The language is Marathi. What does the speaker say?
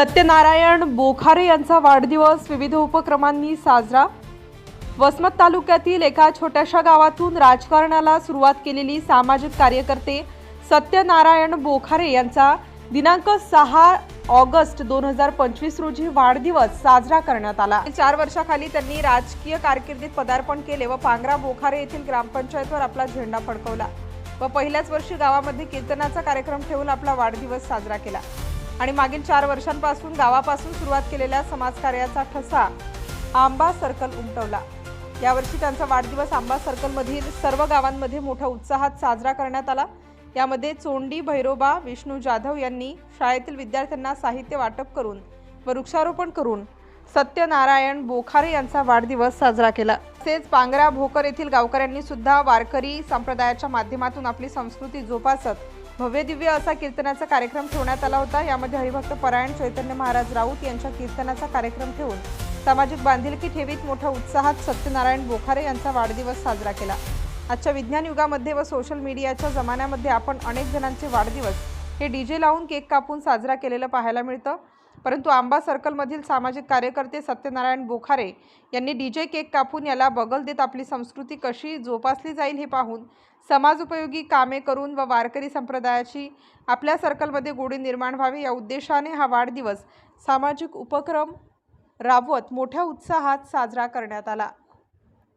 सत्यनारायण बोखारे यांचा वाढदिवस विविध उपक्रमांनी साजरा. वसमत तालुक्यातील एका छोट्याशा गावातून राजकारणाला सुरुवात केलेली सामाजिक कार्यकर्ते सत्यनारायण बोखारे यांचा दिनांक सहा ऑगस्ट दोन हजार पंचवीस रोजी वाढदिवस साजरा करण्यात आला. चार वर्षाखाली त्यांनी राजकीय कारकिर्दीत पदार्पण केले व पांगरा बोखारे येथील ग्रामपंचायतवर आपला झेंडा फडकवला व पहिल्याच वर्षी गावामध्ये कीर्तनाचा कार्यक्रम ठेवून आपला वाढदिवस साजरा केला. आणि मागील चार वर्षांपासून गावापासून सुरुवात केलेल्या समाजकार्याचा ठसा आंबा सर्कल उमटवला. यावर्षी त्यांचा वाढदिवस आंबा सर्कलमधील सर्व गावांमध्ये मोठ्या उत्साहात साजरा करण्यात आला. यामध्ये चोंडी भैरोबा विष्णू जाधव यांनी शाळेतील विद्यार्थ्यांना साहित्य वाटप करून व वृक्षारोपण करून सत्यनारायण बोखारे यांचा वाढदिवस साजरा केला. तसेच पांगरा भोकर येथील गावकऱ्यांनी सुद्धा वारकरी संप्रदायाच्या माध्यमातून आपली संस्कृती जोपासत भव्य दिव्य असा कीर्तनाचा कार्यक्रम ठेवण्यात आला होता. यामध्ये हरिभक्त परायण चैतन्य महाराज राऊत यांच्या कीर्तनाचा कार्यक्रम ठेवून सामाजिक बांधिलकी ठेवीत मोठ्या उत्साहात सत्यनारायण बोखारे यांचा वाढदिवस साजरा केला. आजच्या विज्ञान युगामध्ये व सोशल मीडियाच्या जमान्यामध्ये आपण अनेक जणांचे वाढदिवस हे डीजे लावून केक कापून साजरा केलेलं पाहायला मिळतं. परंतु आंबा सर्कलमधील सामाजिक कार्यकर्ते सत्यनारायण बोखारे यांनी डीजे केक कापून याला बगल देत आपली संस्कृती कशी जोपासली जाईल हे पाहून समाजोपयोगी कामे करून व वारकरी संप्रदायाची आपल्या सर्कलमध्ये गोडी निर्माण व्हावी या उद्देशाने हा वाढदिवस सामाजिक उपक्रम राबवत मोठ्या उत्साहात साजरा करण्यात आला.